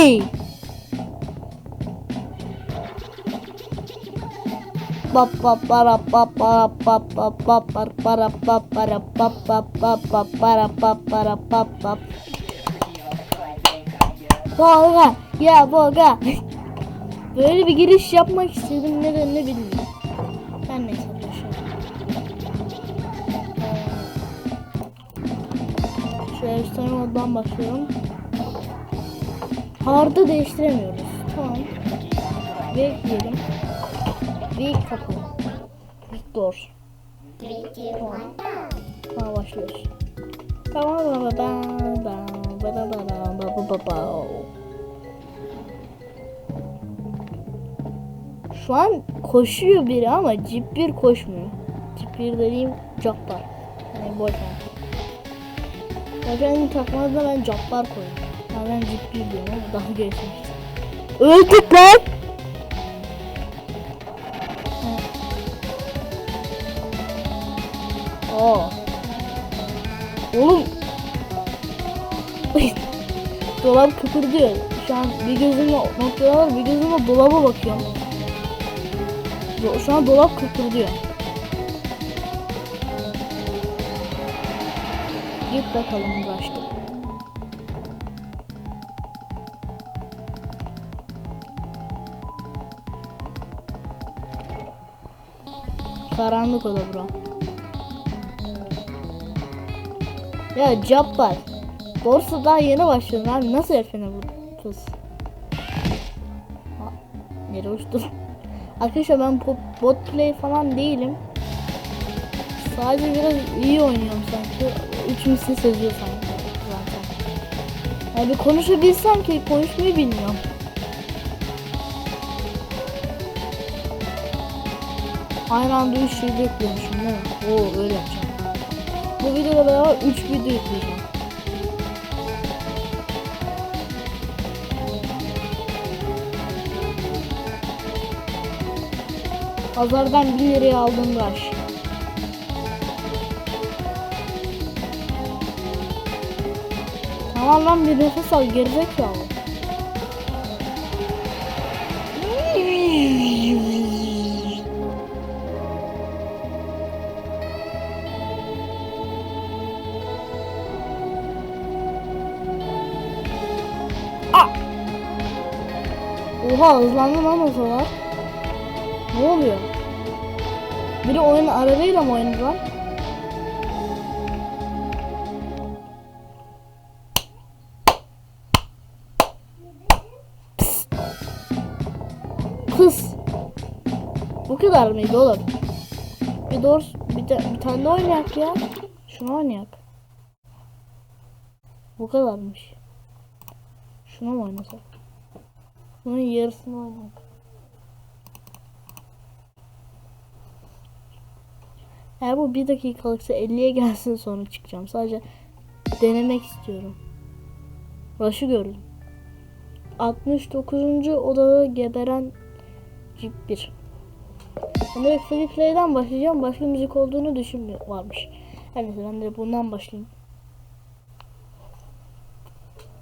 Hey! Volga ya Volga. Böyle bir giriş yapmak istedim neden ne bilmiyorum. Ben ne ee, Şöyle üstten başlıyorum Hard'ı değiştiremiyoruz. Tamam. Ve diyelim. Big kapı. Big door. Tamam başlıyoruz. Tamam baba ben ben bana bana baba baba. Şu an koşuyor biri ama cip bir koşmuyor. Cip bir dediğim cabbar. Yani boyfriend. Boyfriend'in takmazda ben cabbar koyuyorum. Ya ben cip bir diyorum ama daha gelişmiş. Öldük lan! Aa. Oğlum. Dolap kıpırdıyor. Şu an bir gözümle noktalar var, bir gözümle dolaba bakıyorum. Şu an dolap kıpırdıyor. Git bakalım uğraştım. Karanlık oda bura. Ya Cabbar. Doğrusu daha yeni başladın abi. Nasıl kız? Ha, Nereye uçtum? Arkadaşlar ben bot, play falan değilim. Sadece biraz iyi oynuyorum sanki. Üç misli seziyor sanki zaten. Yani konuşabilsem ki konuşmayı bilmiyorum. Aynı anda üç şey bekliyormuşum değil? Oo öyle yapacağım. Bu videoda beraber 3 video yükleyeceğim. Pazardan 1 liraya aldım rush. Tamam lan bir nefes al gerizekalı. Oha hızlandı lan motorlar. Ne oluyor? Biri oyun arabayla mı oynadı lan? Kız. Bu kadar mıydı oğlum? Bir doğru bir, de, bir tane de oynayak ya. Şunu oynayak. Bu kadarmış. Şunu mu oynasak? Bunun yarısını oynayak. Eğer bu bir dakikalıksa 50'ye gelsin sonra çıkacağım. Sadece denemek istiyorum. Rush'ı gördüm. 69. odada geberen Jeep 1. Ben direkt Free Play'den başlayacağım. Başka müzik olduğunu düşünmüyor varmış. Her neyse ben de bundan başlayayım.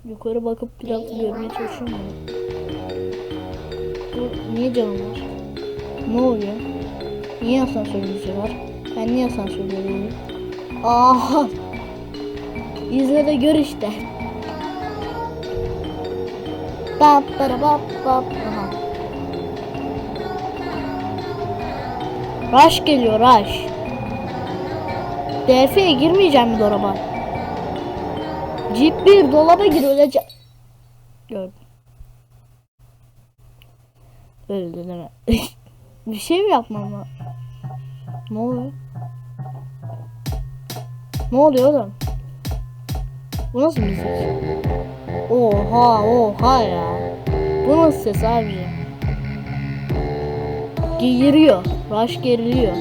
Yukarı bakıp pilavı görmeye çalışıyorum. Niye canım var? Ne oluyor? Niye asansör müziği var? Ben niye asansörde değilim? Aha! İzle de gör işte. Bap para bap bap. Aha. Rush geliyor Rush. DF'ye girmeyeceğim mi dolaba? Jeep bir dolaba gir öleceğim. Gördüm. Öldü mi? Bir şey mi yapmam lazım? Ne oluyor? Ne oluyor oğlum? Bu nasıl müzik? Oha oha ya. Bu nasıl ses abi? Geğiriyor. Rush geriliyor.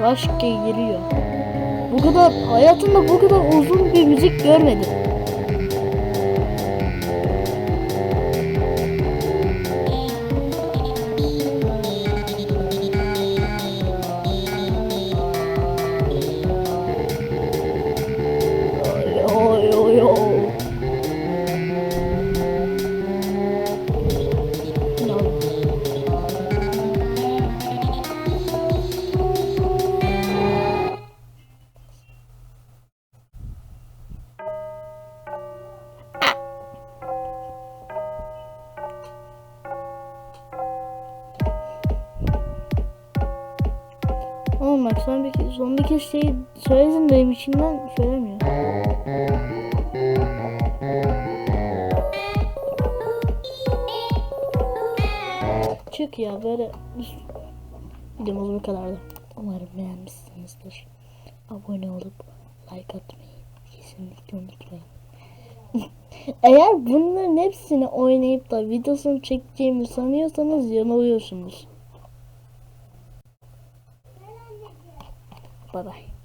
Rush geğiriyor. Bu kadar hayatımda bu kadar uzun bir müzik görmedim. Son bir, son bir kez şey söylesin benim içimden söylemiyor. Çık ya böyle videomuz bu kadardı. Umarım beğenmişsinizdir. Abone olup like atmayı kesinlikle unutmayın. Eğer bunların hepsini oynayıp da videosunu çekeceğimi sanıyorsanız yanılıyorsunuz. Bye bye.